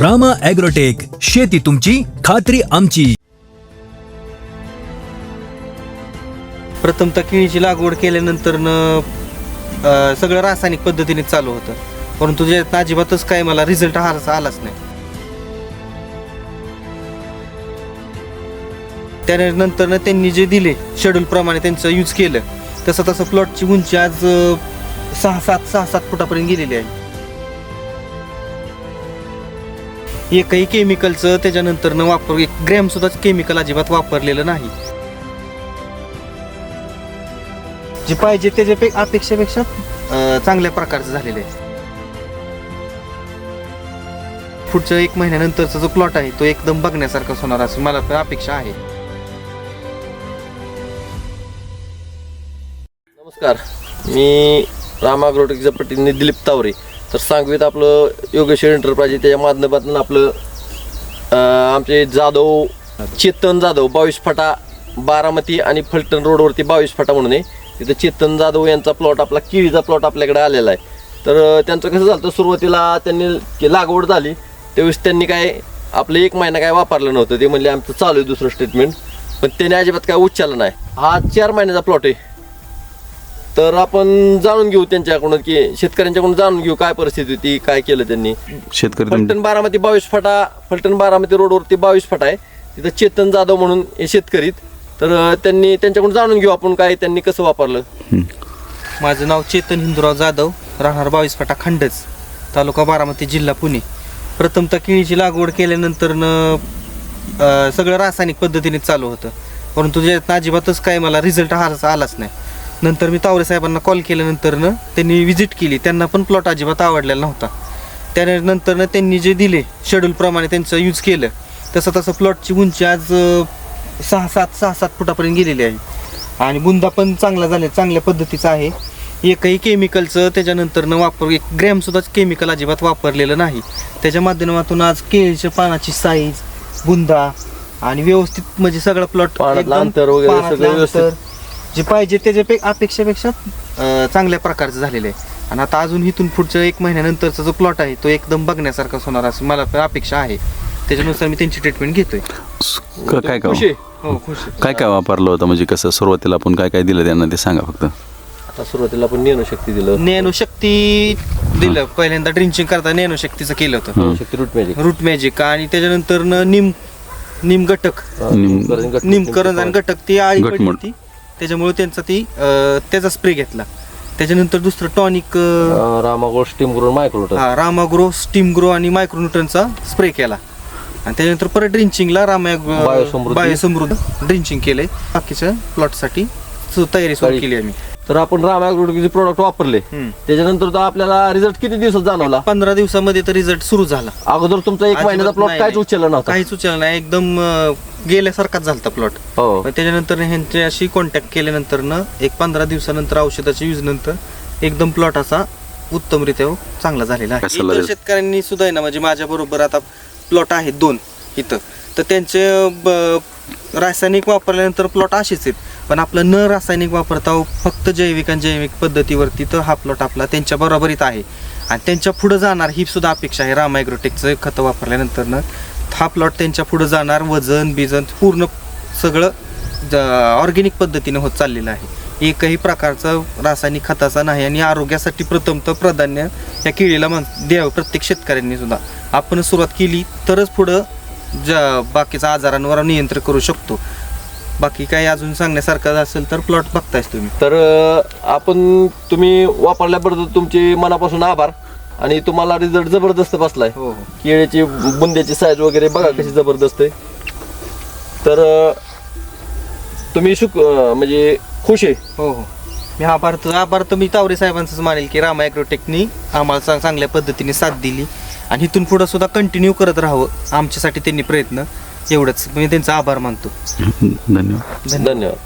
Rama agrotech शेती तुमची खात्री आमची. प्रथमतः केळीची लागवड केल्यानंतर सगळं रासायनिक पद्धतीने चालू होतं. परंतु त्याच्यात अजिबातच काय मला रिझल्ट हा आलाच नाही. त्यानंतर त्यांनी जे दिले शेड्यूल प्रमाणे त्यांचं यूज केलं तसं तसं प्लॉटची उंची आज सहा सात सहा सात फुटापर्यंत गेलेली आहे. एकही केमिकलचं त्याच्यानंतर न वापर एक ग्रॅम सुद्धा केमिकल अजिबात वापरलेलं नाही. जे पाहिजे त्याच्या अपेक्षेपेक्षा चांगल्या प्रकारचं झालेलं आहे. पुढच्या एक महिन्यानंतरचा जो प्लॉट आहे तो एकदम बघण्यासारखा होणार असं मला अपेक्षा आहे. नमस्कार. मी रामाग्रोटेकचा प्रतिनिधी दिलीप तावरे. तर सांगवीत आपलं योगेश्वर एंटरप्राइज त्याच्या माध्यमातून आपलं आमचे जाधव चेतन जाधव बावीस फटा बारामती आणि फलटण रोडवरती बावीस फटा म्हणून आहे. तिथं चेतन जाधव यांचा प्लॉट आपला केळीचा प्लॉट आपल्याकडे आलेला आहे. तर त्यांचं कसं झालं तर सुरुवातीला त्यांनी लागवड झाली त्यावेळेस त्यांनी काय आपलं एक महिना काय वापरलं नव्हतं. ते म्हणले आमचं चालू आहे दुसरं स्टेटमेंट पण त्याने अजिबात काय उच्चारलं नाही. हा चार महिन्याचा प्लॉट आहे. तर आपण जाणून घेऊ त्यांच्याकडून की शेतकऱ्यांच्याकडून जाणून घेऊ काय परिस्थिती होती काय केलं त्यांनी. शेतकरी तुम- फलटण बारामती बावीस फटा फलटण बारामती रोडवरती बावीस फटा आहे. तिथं चेतन जाधव म्हणून हे शेतकरीत तर अं, त्यांनी त्यांच्याकडून जाणून घेऊ आपण काय त्यांनी कसं वापरलं. हं. माझं नाव चेतन हिंदुराव जाधव राहणार बावीस फाटा खंडच तालुका बारामती जिल्हा पुणे. प्रथमतः केळीची लागवड केल्यानंतर सगळं रासायनिक पद्धतीने चालू होतं. परंतु त्याच्यात अजिबातच काय मला रिझल्ट हा आलाच नाही. नंतर मी तावरे साहेबांना कॉल केल्यानंतर न त्यांनी विजिट केली. त्यांना पण प्लॉट अजिबात आवडलेला नव्हता. त्यानंतर न त्यांनी जे दिले शेड्यूल प्रमाणे त्यांचं यूज केलं तसं तसं प्लॉटची उंची आज सहा सात सहा सात फुटापर्यंत गेलेली आहे. आणि बुंदा पण चांगला झाले चांगल्या पद्धतीचा आहे. एकही केमिकलचं त्याच्यानंतर न वापर एक ग्रॅम सुद्धा केमिकल अजिबात वापरलेलं नाही. त्याच्या माध्यमातून आज केळीच्या पानाची साईज बुंदा आणि व्यवस्थित म्हणजे सगळा प्लॉट अंतर वगैरे सगळं व्यवस्थित. जे पाहिजे त्याच्या अपेक्षेपेक्षा अं, चांगल्या प्रकारचं झालेलं आहे. आणि आता अजून इथून पुढच्या एक महिन्यानंतरचा जो प्लॉट आहे तो एकदम बघण्यासारखाच होणार असं मला पण अपेक्षा आहे. त्याच्यानुसार मी त्यांची ट्रीटमेंट घेतोय. क- काय खुश? आहे. काय हो खुश. आहे. काय काय वापरलं होतं? म्हणजे कसं सुरुवातीला आपण काय काय दिलं त्यांना ते सांगा फक्त. आता सुरुवातीला आपण शक्ती दिलं नॅनो शक्ती दिलं. पहिल्यांदा ड्रिंचिंग करता नॅनो शक्तीचं केलं होतं. Shakti root magic root magic आणि त्याच्यानंतर न निम निम घटक निम- निमकरण आणि घटक. ती आळी पडली घटमुट. त्याच्यामुळे त्यांचा ती अं, त्याचा स्प्रे घेतला त्याच्यानंतर दुसरं टॉनिक रामागोळ स्टीम करून मायक्रोट हा रामाग्रो स्टीम ग्रो आणि मायक्रोन्यूटनचा स्प्रे केला आणि त्याच्यानंतर परत ड्रिंचिंगला रामा बायोसमृद्धी. बायोसमृद्धी ड्रिंचिंग केलंय बाकीच्या प्लॉटसाठी तयारी सुरू. केली आम्ही तर आपण रामायग्रोटेकचे प्रोडक्ट वापरले हम्म. त्याच्यानंतर तर आपल्याला रिझल्ट किती दिवसात जाणवला पंधरा दिवसामध्ये तर रिझल्ट सुरू झाला अगोदर तुमचा एक महिन्याचा प्लॉट नाही, काहीच नाही. उचलला नव्हता काहीच उचलला नाही एकदम अं, गेल्यासारखाच झालता प्लॉट हो. त्याच्यानंतर ह्यांच्याशी कॉन्टॅक्ट केल्यानंतर ना एक पंधरा दिवसानंतर औषधाच्या यूज नंतर एकदम प्लॉट असा उत्तमरित्या चांगला झालेला आहे. इतर? शेतकऱ्यांनी सुद्धा आहे ना म्हणजे माझ्या बरोबर आता प्लॉट आहेत दोन इथं. तर त्यांचे ब- रासायनिक वापरल्यानंतर प्लॉट असेच आहेत. पण आपलं न रासायनिक वापरता फक्त जैविक आणि जैविक पद्धतीवरती तर हा प्लॉट आपला त्यांच्या बरोबरीत आहे. आणि त्यांच्या पुढे जाणार ही सुद्धा अपेक्षा आहे. राम ॲग्रोटेकचं खतं वापरल्यानंतर ना हा प्लॉट त्यांच्या पुढे जाणार वजन बिजन पूर्ण सगळं ऑर्गेनिक पद्धतीने होत चाललेलं आहे. एकही प्रकारचा रासायनिक खताचा नाही आणि आरोग्यासाठी प्रथमतः प्राधान्य या केळीला मान द्यावं प्रत्येक शेतकऱ्यांनी सुद्धा. आपण सुरुवात केली तरच पुढं ज्या बाकीच्या आजारांवर नियंत्रण करू शकतो. बाकी काही अजून सांगण्यासारखं असेल तर प्लॉट बघतायच तुम्ही. तर आपण तुम्ही वापरल्याबद्दल तुमचे मनापासून आभार. आणि तुम्हाला रिझल्ट जबरदस्त बसलाय. हो. हो केळीची बुंद्याची साईज वगैरे बघा कशी जबरदस्त आहे. तर अं, तुम्ही शुक अं, म्हणजे खुश आहे. हो हो. मी आभार तर आभार तर मी तावरे साहेबांचंच मानेल की रामा ॲग्रोटेकनी आम्हाला चांग- चांगल्या पद्धतीने साथ दिली. आणि इथून पुढं सुद्धा कंटिन्यू करत राहावं आमच्यासाठी त्यांनी प्रयत्न. एवढंच. मी त्यांचा आभार मानतो. धन्यवाद. धन्यवाद. धन्यवाद.